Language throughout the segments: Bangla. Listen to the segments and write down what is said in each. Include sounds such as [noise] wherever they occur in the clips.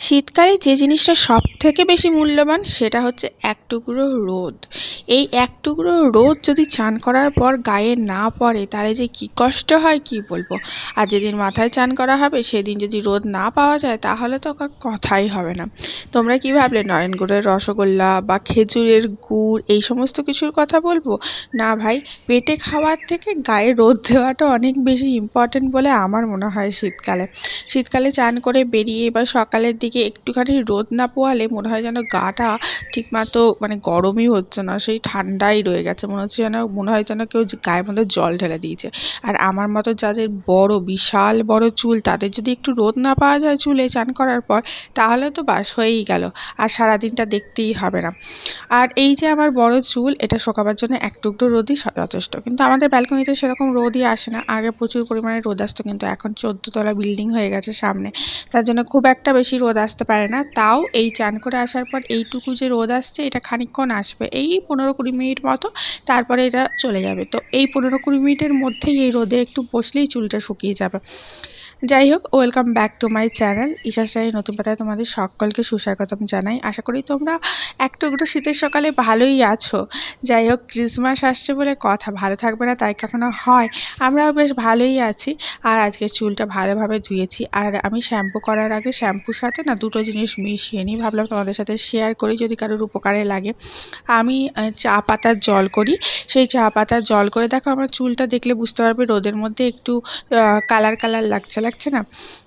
শীতকালে যে জিনিসটা সব থেকে বেশি মূল্যবান সেটা হচ্ছে এক টুকরো রোদ। এই এক টুকরো রোদ যদি চান করার পর গায়ে না পড়ে, তাহলে যে কী কষ্ট হয় কী বলব? আর যেদিন মাথায় চান করা হবে, সেদিন যদি রোদ না পাওয়া যায়, তাহলে তো কথাই হবে না। তোমরা কী ভাবলে নয়ন গুড়ের রসগোল্লা বা খেজুরের গুড়, এই সমস্ত কিছুর কথা বলব? না ভাই, পেটে খাওয়ার থেকে গায়ে রোদ দেওয়াটা অনেক বেশি ইম্পর্টেন্ট বলে আমার মনে হয় শীতকালে। শীতকালে চান করে বেরিয়ে বা সকালের দিকে দিকে একটুখানি রোদ না পোয়ালে মনে হয় যেন গাটা ঠিকমতো মানে গরমই হচ্ছে না, সেই ঠান্ডাই রয়ে গেছে। মনে হচ্ছে যেন, মনে হয় যেন কেউ গায়ের মধ্যে জল ঢেলে দিয়েছে। আর আমার মতো যাদের বড়, বিশাল বড় চুল, তাদের যদি একটু রোদ না পাওয়া যায় চুলে চান করার পর, তাহলে তো বাস হয়েই গেল। আর সারাদিনটা দেখতেই হবে না। আর এই যে আমার বড় চুল, এটা শোকাবার জন্য এক টুকরো রোদই যথেষ্ট। কিন্তু আমাদের ব্যালকনিতে সেরকম রোদই আসে না। আগে প্রচুর পরিমাণে রোদ আসতো, কিন্তু এখন চোদ্দতলা বিল্ডিং হয়ে গেছে সামনে। তার জন্য খুব একটা বেশি রোদ আসতে পারে না। তাও এই চান করে আসার পর এইটুকু যে রোদ আসছে, এটা খানিকক্ষণ আসবে। এই পনেরো কুড়ি মিনিট মতো তারপরে এটা চলে যাবে। তো এই পনেরো কুড়ি মিনিটের মধ্যেই এই রোদে একটু বসলেই চুলটা শুকিয়ে যাবে। যাই হোক welcome back to my channel Isha Saher নতুন পাতায় তোমাদের সকলকে সুস্বাগতম জানাই। আশা করি তোমরা একটু একটু শীতের সকালে ভালোই আছো। যাই হোক ক্রিসমাস আসছে বলে কথা, ভালো থাকবে না তাই কখনো হয়, আমরাও বেশ ভালোই আছি। আর আজকে চুলটা ভালোভাবে ধুয়েছি। আর আমি শ্যাম্পু করার আগে শ্যাম্পুর সাথে না দুটো জিনিস মিশিয়ে নিই। ভাবলাম তোমাদের সাথে শেয়ার করি যদি কারোর উপকারে লাগে। আমি চা পাতার জল করি। সেই চা পাতার জল করে দেখো, আমার চুলটা দেখলে বুঝতে পারবে রোদের মধ্যে একটু কালার কালার লাগছে লাগছে না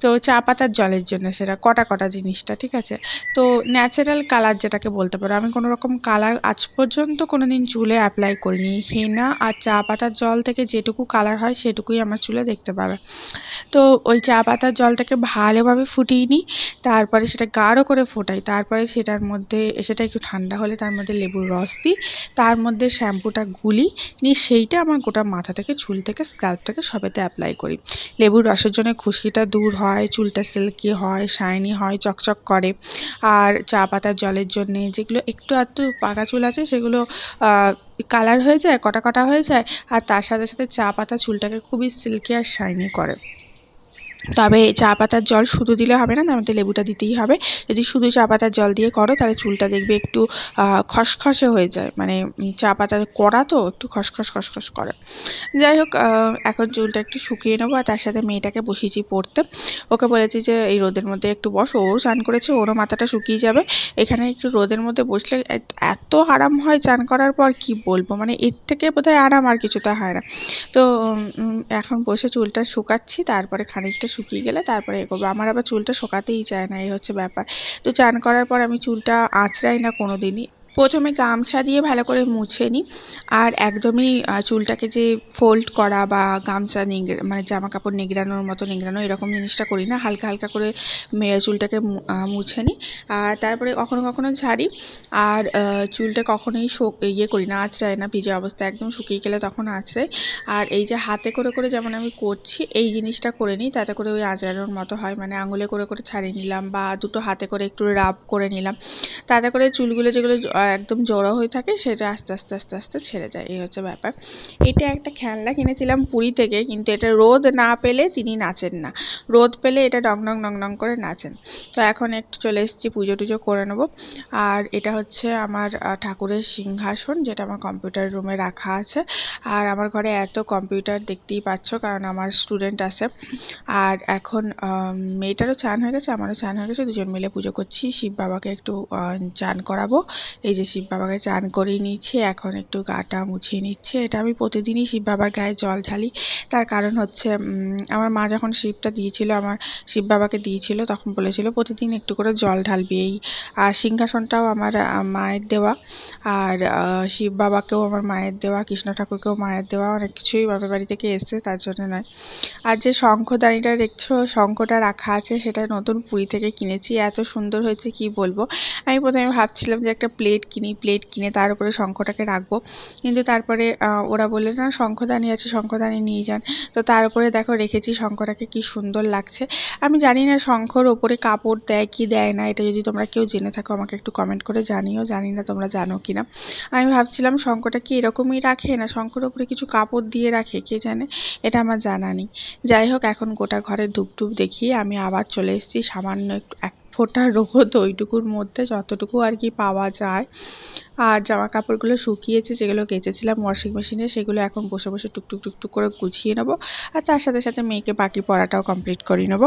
তো চা পাতার জলের জন্য সেটা, কটা কটা জিনিসটা, ঠিক আছে? তো ন্যাচারাল কালার যেটাকে বলতে পারো, আমি কোনো রকম কালার আজ পর্যন্ত কোনো দিন চুলে অ্যাপ্লাই করিনি। হেনা আর চা পাতার জল থেকে যেটুকু কালার হয় সেটুকুই আমার চুলে দেখতে পাবে। তো ওই চা পাতার জলটাকে ভালোভাবে ফুটিয়ে নিই, তারপরে সেটা গাঢ় করে ফোটাই, তারপরে সেটার মধ্যে, সেটা একটু ঠান্ডা হলে তার মধ্যে লেবুর রস দিই, তার মধ্যে শ্যাম্পুটা গুলি, নিয়ে সেইটা আমার গোটা মাথা থেকে, চুল থেকে স্ক্যাল্প থেকে সবেতে অ্যাপ্লাই করি। লেবুর রসের জন্য খুশকিটা দূর হয়। চুলটা সিল্কি হয় শাইনি হয়, চকচক করে। আর চা পাতার জলের জন্যে যেগুলো একটু আধটু পাকা চুল আছে, সেগুলো কালার হয়ে যায়, কটা কটা হয়ে যায়, আর তার সাথে সাথে চা পাতা চুলটাকে খুবই সিল্কি আর শাইনি করে। তবে চা পাতার জল শুধু দিলে হবে না, তার মধ্যে লেবুটা দিতেই হবে। যদি শুধু চা পাতার জল দিয়ে করো, তাহলে চুলটা দেখবে একটু খসখসে হয়ে যায়। মানে চা পাতার কড়া তো একটু খসখস খসখস করে। যাই হোক এখন চুলটা একটু শুকিয়ে নেব আর তার সাথে মেয়েটাকে বসিয়েছি পড়তে। ওকে বলেছি যে, এই রোদের মধ্যে একটু বস ওও চান করেছে, ওরও মাথাটা শুকিয়ে যাবে। এখানে একটু রোদের মধ্যে বসলে এত আরাম হয় চান করার পর, কি বলব? মানে এর থেকে বোধহয় আরাম আর কিছুটা হয় না। তো এখন বসে চুলটা শুকাচ্ছি, তারপরে খানিকটা শুকিয়ে গেলে তারপরে এ করব। আমার আবার চুলটা শোকাতেই চায় না, এই হচ্ছে ব্যাপার। তো চান করার পর আমি চুলটা আঁচড়াই না কোনো দিনই প্রথমে গামছা দিয়ে ভালো করে মুছে নিই। আর একদমই চুলটাকে যে ফোল্ড করা বা গামছা নিংড়ে মানে জামা কাপড় নিংড়ানোর মতো নিংড়ানো, এরকম জিনিসটা করি না। হালকা হালকা করে চুলটাকে মুছে নিই। আর তারপরে কখনো কখনো ঝাড়ি। আর চুলটা কখনোই ইয়ে করি না আঁচড়াই না, ভিজে অবস্থায় একদম শুকিয়ে গেলে তখন আঁচড়াই। আর এই যে হাতে করে করে যেমন আমি করছি, এই জিনিসটা করে নিই। তাতে করে ওই আঁচড়ানোর মতো হয়। মানে আঙুলে করে করে ছাড়িয়ে নিলাম বা দুটো হাতে করে একটু রাব করে নিলাম। তাতে করে চুলগুলো যেগুলো একদম জড়ো হয়ে থাকে, সেটা আস্তে আস্তে আস্তে আস্তে ছেড়ে যায়। এই হচ্ছে ব্যাপার। এটা একটা খেলনা কিনেছিলাম পুরী থেকে, কিন্তু এটা রোদ না পেলে তিনি নাচেন না। রোদ পেলে এটা ডং ডং ডং ডং করে নাচেন। তো এখন একটু চলে এসেছি, পুজো টুজো করে নেব। আর এটা হচ্ছে আমার ঠাকুরের সিংহাসন, যেটা আমার কম্পিউটার রুমে রাখা আছে। আর আমার ঘরে এত কম্পিউটার দেখতেই পাচ্ছ, কারণ আমার স্টুডেন্ট আছে। আর এখন মেয়েটারও চান হয়ে গেছে, আমারও চান হয়ে গেছে, দুজন মিলে পুজো করছি। শিব বাবাকে একটু চান করাবো। এই যে শিব বাবাকে চান করিয়ে নিচ্ছে, এখন একটু গাটা মুছিয়ে নিচ্ছে। এটা আমি প্রতিদিনই শিব বাবার গায়ে জল ঢালি। তার কারণ হচ্ছে আমার মা যখন শিবটা দিয়েছিল, আমার শিব বাবাকে দিয়েছিল, তখন বলেছিল, প্রতিদিন একটু করে জল ঢালবি এই। আর সিংহাসনটাও আমার মায়ের দেওয়া। আর শিব বাবাকেও আমার মায়ের দেওয়া, কৃষ্ণ ঠাকুরকেও মায়ের দেওয়া, অনেক কিছুই বাবার বাড়ি থেকে এসছে, তার জন্য নয়। আর যে শঙ্খদানিটা দেখছ, শঙ্খটা রাখা আছে, সেটা নতুন পুরী থেকে কিনেছি। এত সুন্দর হয়েছে, কি বলব? আমি প্রথমে ভাবছিলাম যে একটা প্লেট কিনি প্লেট কিনে তার উপরে শঙ্খটাকে রাখব। কিন্তু তারপরে ওরা বলল, না, শঙ্খদানি আছে, শঙ্খদানি নিয়ে যান। তো তার উপরে দেখো, রেখেছি শঙ্খটাকে, কি সুন্দর লাগছে। আমি জানি না শঙ্খর ওপরে কাপড় দেয় কি দেয় না, এটা যদি তোমরা কেউ জেনে থাকো, আমাকে একটু কমেন্ট করে জানিও। জানি না তোমরা জানো কি না। আমি ভাবছিলাম শঙ্খটা কি এরকমই রাখে না, শঙ্খর ওপরে কিছু কাপড় দিয়ে রাখে, কে জানে? এটা আমার জানা নেই। যাই হোক, এখন গোটা ঘরে ধূপ ধূপ দেখিয়ে আমি আবার চলে এসেছি, সামান্য একটু এক ফোঁটা রোদ ওইটুকুর মধ্যে যতটুকু আর কি পাওয়া যায়। আর জামা কাপড়গুলো শুকিয়েছে, যেগুলো কেচেছিলাম ওয়াশিং মেশিনে সেগুলো এখন বসে বসে টুকটুক টুকটুক করে গুছিয়ে নেব। আর তার সাথে সাথে মেয়েকে বাকি পড়াটাও কমপ্লিট করিয়ে নেব।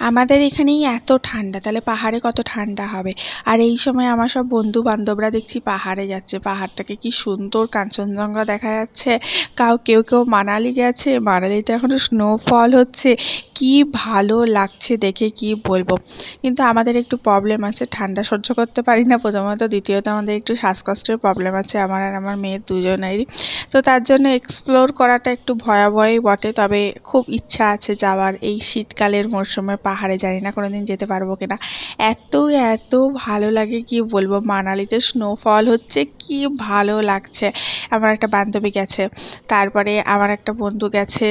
আমাদের এখানেই এত ঠান্ডা, তাহলে পাহাড়ে কত ঠান্ডা হবে? আর এই সময় আমার সব বন্ধু বান্ধবরা দেখছি পাহাড়ে যাচ্ছে। পাহাড়টাকে কি সুন্দর কাঞ্চনজঙ্ঘা দেখা যাচ্ছে। কাউ, কেউ কেউ মানালি গেছে। মানালিতে এখনও স্নোফল হচ্ছে। কি ভালো লাগছে দেখে, কি বলব? কিন্তু আমাদের একটু প্রবলেম আছে, ঠান্ডা সহ্য করতে পারি না। প্রথমত, দ্বিতীয়ত, আমাদের একটু শ্বাসকষ্টের প্রবলেম আছে। আমার আর আমার মেয়ের দুজনেরই। তো তার জন্য এক্সপ্লোর করাটা একটু ভয়াবহই বটে। তবে খুব ইচ্ছা আছে যাওয়ার এই শীতকালের মরশুমে পাহাড়ে জানি না কোনো দিন যেতে পারব কি না এত এত ভালো লাগে, কি বলব, মানালিতে স্নোফল হচ্ছে, কি ভালো লাগছে। আমার একটা বান্ধবী গেছে, তারপরে আমার একটা বন্ধু গেছে,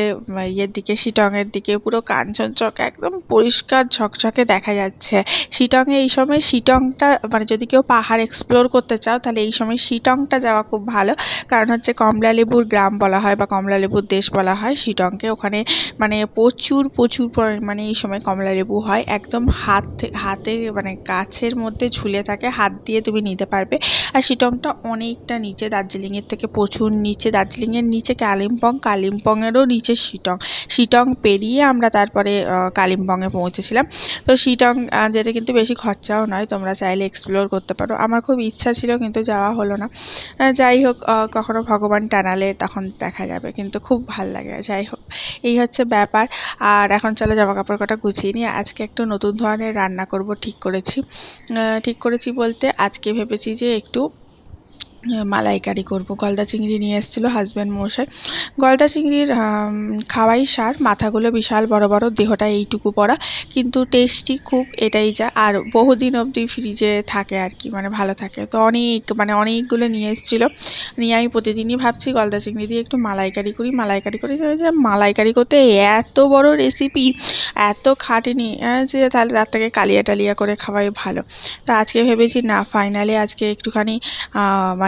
ইয়ের দিকে, শিটংয়ের দিকে, পুরো কাঞ্চনজঙ্ঘা, একদম পরিষ্কার ঝকঝকে দেখা যাচ্ছে। শিটংয়ে এই সময় শিটংটা মানে যদি কেউ পাহাড় এক্সপ্লোর করতে চাও, তাহলে এই সময় শিটংটা যাওয়া খুব ভালো। কারণ হচ্ছে কমলালেবুর গ্রাম বলা হয় বা কমলালেবুর দেশ বলা হয়, শিটংকে ওখানে মানে প্রচুর প্রচুর পরিমাণে এই সময় কমলা লেবু হয়, একদম হাত হাতে মানে গাছের মধ্যে ঝুলে থাকে, হাত দিয়ে তুমি নিতে পারবে। আর শিটংটা অনেকটা নিচে, দার্জিলিংয়ের থেকে প্রচুর নিচে, দার্জিলিংয়ের নিচে কালিম্পং, কালিম্পংয়েরও নিচে শিটং। শিটং পেরিয়ে আমরা তারপরে কালিম্পংয়ে পৌঁছেছিলাম। তো শিটং যেতে কিন্তু বেশি খরচাও নয়, তোমরা চাইলে এক্সপ্লোর করতে পারো। আমার খুব ইচ্ছা ছিল, কিন্তু যাওয়া হলো না। যাই হোক কখনো ভগবান টানালে তখন দেখা যাবে, কিন্তু খুব ভালো লাগে, যাই হোক। এই হচ্ছে ব্যাপার। আর এখন চলো জামা কাপড় কটা গুছিয়ে নিয়ে আজকে একটু নতুন ধরনের রান্না করব, ঠিক করেছি। ঠিক করেছি বলতে আজকে ভেবেছি যে একটু মালাইকারি করব। গলদা চিংড়ি নিয়ে এসেছিল হাজব্যান্ড মশাই। গলদা চিংড়ির খাওয়াই সার, মাথাগুলো বিশাল বড় বড়, দেহটা এইটুকু পড়া, কিন্তু টেস্টি খুব এটাই যা। আর বহুদিন অবধি ফ্রিজে থাকে আর কি মানে ভালো থাকে। তো অনেক মানে অনেকগুলো নিয়ে এসেছিল। নিয়ে আমি প্রতিদিনই ভাবছি গলদা চিংড়ি দিয়ে একটু মালাইকারি করি মালাইকারি করি। যে মালাইকারি করতে এত বড় রেসিপি এত খাটেনি যে তাহলে তার থেকে কালিয়া টালিয়া করে খাওয়াই ভালো। তো আজকে ভেবেছি না ফাইনালি আজকে একটুখানি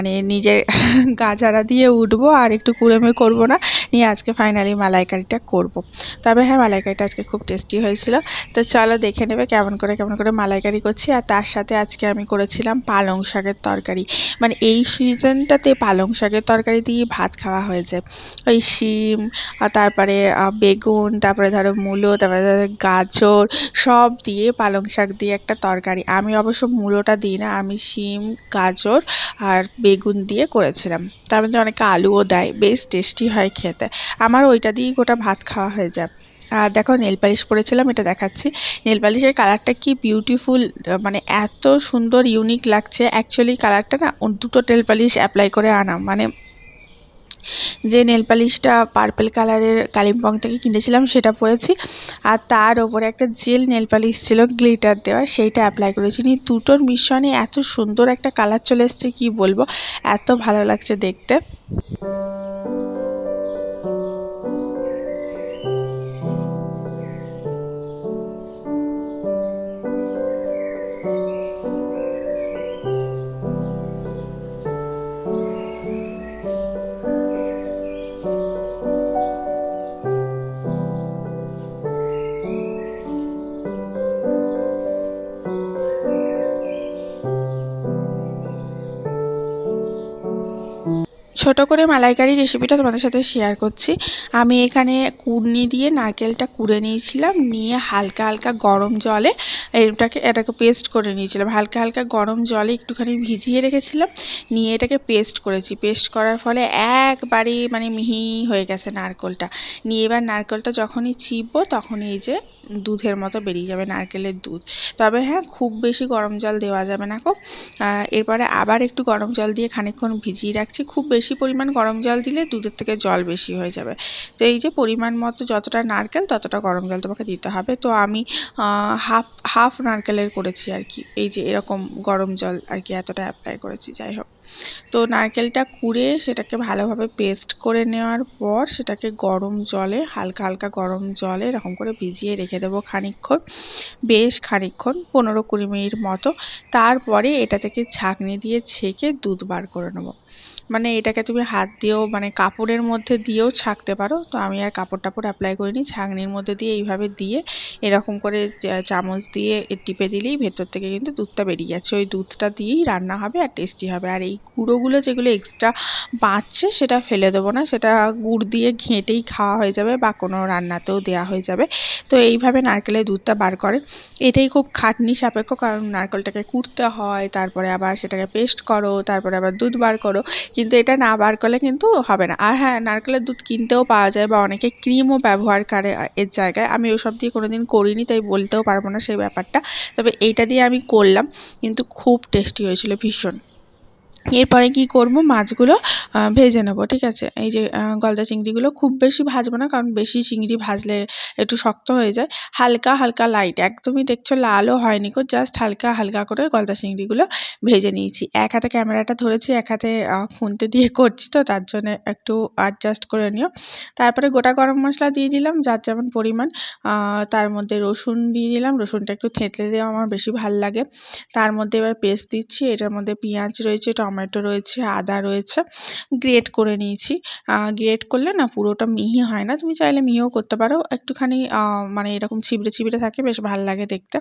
মানে নিজের [laughs] গাজারা দিয়ে উঠবো আর একটু কুড়েমে করব না, নিয়ে আজকে ফাইনালি মালাইকারিটা করব। তবে হ্যাঁ মালাইকারিটা আজকে খুব টেস্টি হয়েছিল। তো চলো দেখে নেবে কেমন করে কেমন করে মালাইকারি করছি। আর তার সাথে আজকে আমি করেছিলাম পালং শাকের তরকারি। মানে এই সিজনটাতে পালং শাকের তরকারি দিয়ে ভাত খাওয়া হয়েছে। ওই শিম তারপরে বেগুন, তারপরে ধরো মূলো, তারপরে ধরো গাজর, সব দিয়ে পালং শাক দিয়ে একটা তরকারি। আমি অবশ্য মূলোটা দিই না, আমি শিম, গাজর আর বেগুন দিয়ে করেছিলাম। তার মধ্যে অনেকে আলুও দেয়, বেশ টেস্টি হয় খেতে। আমার ওইটা দিয়েই গোটা ভাত খাওয়া হয়ে যায়। আর দেখো, নেল পালিশ পরেছিলাম, এটা দেখাচ্ছি। নেল পালিশের কালারটা কি বিউটিফুল মানে এত সুন্দর ইউনিক লাগছে। অ্যাকচুয়ালি কালারটা না, দুটো নেল পালিশ অ্যাপ্লাই করে আনা। মানে যে নেল পালিশটা পার্পেল কালারের কালিম্পং থেকে কিনেছিলাম, সেটা পরেছি। আর তার ওপরে একটা জেল নেল পালিশ ছিল গ্লিটার দেওয়া, সেইটা অ্যাপ্লাই করেছি। নি দুটোর মিশ্রণে এত সুন্দর একটা কালার চলে এসছে, কি বলব? এত ভালো লাগছে দেখতে। ছোট করে মালাইকারি রেসিপিটা তোমাদের সাথে শেয়ার করছি। আমি এখানে কুড়নি দিয়ে নারকেলটা কুড়ে নিয়েছিলাম, নিয়ে হালকা হালকা গরম জলে এটাকে এটাকে পেস্ট করে নিয়েছিলাম। হালকা হালকা গরম জলে একটুখানি ভিজিয়ে রেখেছিলাম, নিয়ে এটাকে পেস্ট করেছি। পেস্ট করার ফলে একবারে মানে মিহি হয়ে গেছে নারকেলটা। নিয়ে এবার নারকেলটা যখনই চিপবো তখনই এই যে দুধের মতো বেরিয়ে যাবে, নারকেলের দুধ। তবে হ্যাঁ খুব বেশি গরম জল দেওয়া যাবে না খুব এরপরে আবার একটু গরম জল দিয়ে খানিকক্ষণ ভিজিয়ে রাখছি। খুব বেশি পরিমাণ গরম জল দিলে দুধের থেকে জল বেশি হয়ে যাবে। তো এই যে পরিমাণ মতো যতটা নারকেল, ততটা গরম জল তোমাকে দিতে হবে। তো আমি হাফ হাফ নারকেলের করেছি আর কি। এই যে এরকম গরম জল আর কি এতটা অ্যাপ্লাই করেছি, যাই হোক। তো নারকেলটা কুড়ে সেটাকে ভালোভাবে পেস্ট করে নেওয়ার পর সেটাকে গরম জলে, হালকা হালকা গরম জলে এরকম করে ভিজিয়ে রেখে দেবো খানিকক্ষণ, বেশ খানিকক্ষণ, পনেরো কুড়ি মিনিট মতো। তারপরে এটা থেকে ছাঁকনি দিয়ে ছেঁকে দুধ বার করে নেব। মানে এটাকে তুমি হাত দিয়েও মানে কাপড়ের মধ্যে দিয়েও ছাঁকতে পারো। তো আমি আর কাপড় টাপড় অ্যাপ্লাই করিনি, ছাঁকনির মধ্যে দিয়ে এইভাবে দিয়ে এরকম করে চামচ দিয়ে টিপে দিলেই ভেতর থেকে কিন্তু দুধটা বেরিয়ে যাচ্ছে। ওই দুধটা দিয়েই রান্না হবে আর টেস্টি হবে। আর এই গুঁড়োগুলো যেগুলো এক্সট্রা বাঁচছে, সেটা ফেলে দেবো না। সেটা গুড় দিয়ে ঘেঁটেই খাওয়া হয়ে যাবে বা কোনো রান্নাতেও দেওয়া হয়ে যাবে। তো এইভাবে নারকেলের দুধটা বার করে। এটাই খুব খাটনি সাপেক্ষ, কারণ নারকেলটাকে কুটতে হয়, তারপরে আবার সেটাকে পেস্ট করো, তারপরে আবার দুধ বার করো। কিন্তু এটা না বার করলে কিন্তু হবে না। আর হ্যাঁ নারকেলের দুধ কিনতেও পাওয়া যায় বা অনেকে ক্রিমও ব্যবহার করে এর জায়গায়। আমি ওসব দিয়ে কোনো দিন করিনি, তাই বলতেও পারব না সেই ব্যাপারটা। তবে এইটা দিয়ে আমি করলাম, কিন্তু খুব টেস্টি হয়েছিল ভীষণ। এরপরে কি করব? মাছগুলো ভেজে নেব, ঠিক আছে? এই যে গলদা চিংড়িগুলো খুব বেশি ভাজবো না, কারণ বেশি চিংড়ি ভাজলে একটু শক্ত হয়ে যায়। হালকা হালকা লাইট একদমই দেখছ লালও হয়নি কো জাস্ট হালকা হালকা করে গলদা চিংড়িগুলো ভেজে নিয়েছি। এক হাতে ক্যামেরাটা ধরেছি, এক হাতে খুন্তি দিয়ে করছি তো, তার জন্য একটু অ্যাডজাস্ট করে নিও। তারপরে গোটা গরম মশলা দিয়ে দিলাম, যার যেমন পরিমাণ তার মধ্যে রসুন দিয়ে দিলাম, রসুনটা একটু থেঁতলে দেওয়া আমার বেশি ভালো লাগে। তার মধ্যে এবার পেস্ট দিচ্ছি, এটার মধ্যে পেঁয়াজ রয়েছে টমেটো রয়েছে, আদা রয়েছে গ্রেট করে নিয়েছি। গ্রেট করলে না পুরোটা মিহি হয় না। তুমি চাইলে মিহিও করতে পারো। একটুখানি মানে এরকম ছিবড়ে ছিবড়ে থাকে, বেশ ভালো লাগে দেখতে।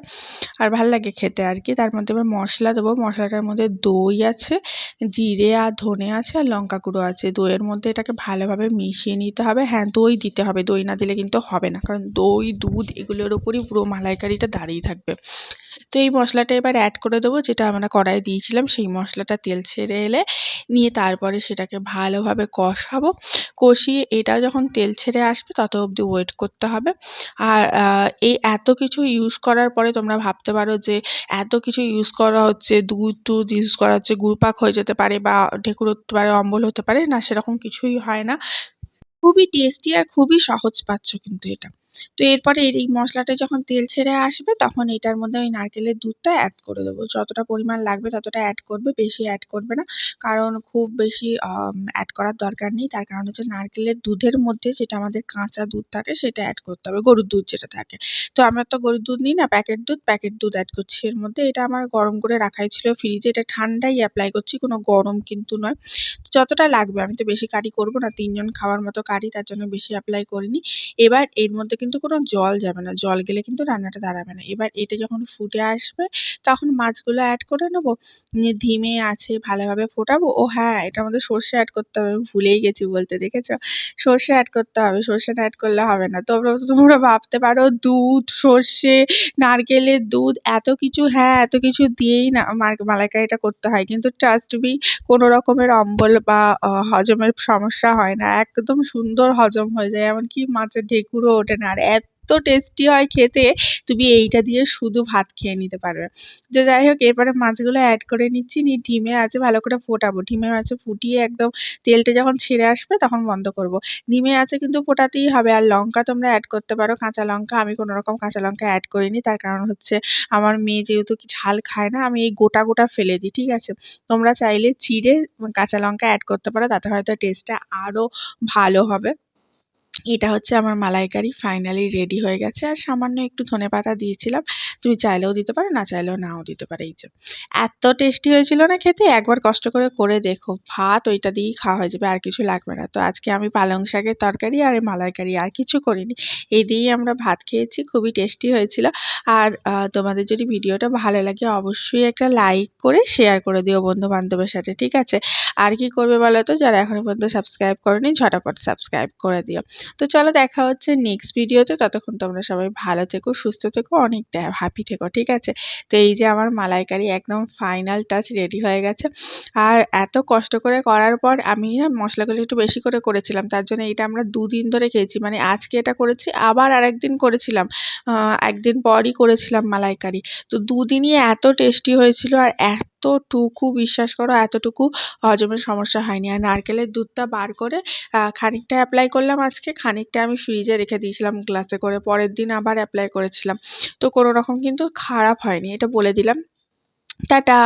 আর ভালো লাগে খেতে আর কি। তার মধ্যে এবার মশলা দেবো। মশলাটার মধ্যে দই আছে, জিরে আর ধনে আছে আর লঙ্কা গুঁড়ো আছে। দইয়ের মধ্যে এটাকে ভালোভাবে মিশিয়ে নিতে হবে। হ্যাঁ দই দিতে হবে। দই না দিলে কিন্তু হবে না। কারণ দই, দুধ এগুলোর উপরই পুরো মালাইকারিটা দাঁড়িয়ে থাকবে। তো এই মশলাটা এবার অ্যাড করে দেবো, যেটা আমরা কড়াইয়ে দিয়েছিলাম, সেই মশলাটা তেল ছেড়ে এলে নিয়ে তারপরে সেটাকে ভালোভাবে কষাবো। কষিয়ে এটা যখন তেল ছেড়ে আসবে, তত অবধি ওয়েট করতে হবে। আর এই এত কিছু ইউজ করার পরে তোমরা ভাবতে পারো যে এত কিছু ইউজ করা হচ্ছে, দুধ টুধ ইউজ করা হচ্ছে, গুড়পাক হয়ে যেতে পারে বা ঢেকুর হতে পারে, অম্বল হতে পারে, না সেরকম কিছুই হয় না। খুবই টেস্টি আর খুবই সহজ পাচ্ছ কিন্তু এটা। তো এরপরে এই মশলাটা যখন তেল ছেড়ে আসবে, তখন এটার মধ্যে ওই নারকেলের দুধটা অ্যাড করে দেবো। যতটা পরিমাণ লাগবে ততটা অ্যাড করবে, বেশি অ্যাড করবে না। কারণ খুব বেশি অ্যাড করার দরকার নেই। তার কারণ হচ্ছে নারকেলের দুধের মধ্যে যেটা আমাদের কাঁচা দুধ থাকে, সেটা অ্যাড করতে হবে, গরুর দুধ যেটা থাকে। তো আমরা তো গরুর দুধ নিই না প্যাকেট দুধ প্যাকেট দুধ অ্যাড করছি এর মধ্যে। এটা আমার গরম করে রাখাই ছিল ফ্রিজে এটা ঠান্ডাই অ্যাপ্লাই করছি, কোনো গরম কিন্তু নয়। যতটা লাগবে, আমি তো বেশি কারি করব না। তিনজন খাওয়ার মতো কারি তার জন্য বেশি অ্যাপ্লাই করিনি। এবার এর মধ্যে কিন্তু কোনো জল যাবে না। জল গেলে কিন্তু রান্নাটা দাঁড়াবে না। এবার এটা যখন ফুটে আসবে, তখন মাছগুলো অ্যাড করে নেব। নিয়ে ধিমে আছে, ভালোভাবে ফোটাবো। ও হ্যাঁ এটা আমাদের সর্ষে অ্যাড করতে হবে। আমি ভুলেই গেছি বলতে, দেখেছ? সর্ষে অ্যাড করতে হবে। সর্ষে অ্যাড করলে হবে না। তোমরা তোমরা ভাবতে পারো, দুধ, সর্ষে, নারকেলের দুধ, এত কিছু হ্যাঁ এত কিছু দিয়েই না মালাইকারিটা করতে হয়। কিন্তু ট্রাস্ট বি কোনো রকমের অম্বল বা হজমের সমস্যা হয় না। একদম সুন্দর হজম হয়ে যায়। এমনকি মাছের ঢেকুরও ওঠে না। আর এত টেস্টি হয় খেতে, তুমি এইটা দিয়ে শুধু ভাত খেয়ে নিতে পারবে। তো যাই হোক, এরপরে মাছগুলো অ্যাড করে নিচ্ছি, নিয়ে ডিমে আছে, ভালো করে ফোটাবো। ডিমে আছে ফুটিয়ে একদম তেলটা যখন ছেড়ে আসবে তখন বন্ধ করব। ডিমে আছে কিন্তু ফোটাতেই হবে, আর লঙ্কা তোমরা অ্যাড করতে পারো। কাঁচা লঙ্কা, আমি কোনো রকম কাঁচা লঙ্কা অ্যাড করিনি, তার কারণ হচ্ছে আমার মেয়ে যেহেতু ঝাল খায় না, আমি এই গোটা গোটা ফেলে দিই, ঠিক আছে? তোমরা চাইলে চিড়ে কাঁচা লঙ্কা অ্যাড করতে পারো, তাতে হয়তো টেস্টটা আরও ভালো হবে। এটা হচ্ছে আমার মালাইকারি ফাইনালি রেডি হয়ে গেছে। আর সামান্য একটু ধনে পাতা দিয়েছিলাম। তুমি চাইলেও দিতে পারো, না চাইলেও নাও দিতে পারো। এই যে, এত টেস্টি হয়েছিল না খেতে? একবার কষ্ট করে করে দেখো। ভাত ওইটা দিয়েই খাওয়া হয়ে যাবে, আর কিছু লাগবে না। তো আজকে আমি পালং শাকের তরকারি আর এই মালাইকারি আর কিছু করিনি। এই দিয়েই আমরা ভাত খেয়েছি, খুবই টেস্টি হয়েছিল। আর তোমাদের যদি ভিডিওটা ভালো লাগে, অবশ্যই একটা লাইক করে শেয়ার করে দিও বন্ধু বান্ধবের সাথে, ঠিক আছে? আর কি করবে বলো তো? যারা এখনও পর্যন্ত সাবস্ক্রাইব করেনি, ঝটাপট সাবস্ক্রাইব করে দিও। তো চলো দেখা হচ্ছে নেক্সট ভিডিওতে ততক্ষণ তোমরা সবাই ভালো থেকো, সুস্থ থেকো, অনেক হ্যাপি থেকো, ঠিক আছে? তো এই যে আমার মালাইকারি একদম ফাইনাল টাচ রেডি হয়ে গেছে। আর এত কষ্ট করে করার পর আমি না মশলাগুলো একটু বেশি করে করেছিলাম। তার জন্য এটা আমরা দুদিন ধরে খেয়েছি। মানে আজকে এটা করেছি, আবার আর একদিন করেছিলাম একদিন পরই করেছিলাম মালাইকারি। তো দুদিনই এত টেস্টি হয়েছিল আর এতটুকু বিশ্বাস করো, এতটুকু হজমের সমস্যা হয়নি। আর নারকেলের দুধটা বার করে খানিকটা অ্যাপ্লাই করলাম আজকে, খানিকটা আমি ফ্রিজে রেখে দিয়েছিলাম গ্লাসে করে, পরের দিন আবার অ্যাপ্লাই করেছিলাম। তো কোনো রকম কিন্তু খারাপ হয়নি, এটা বলে দিলাম। টাটা!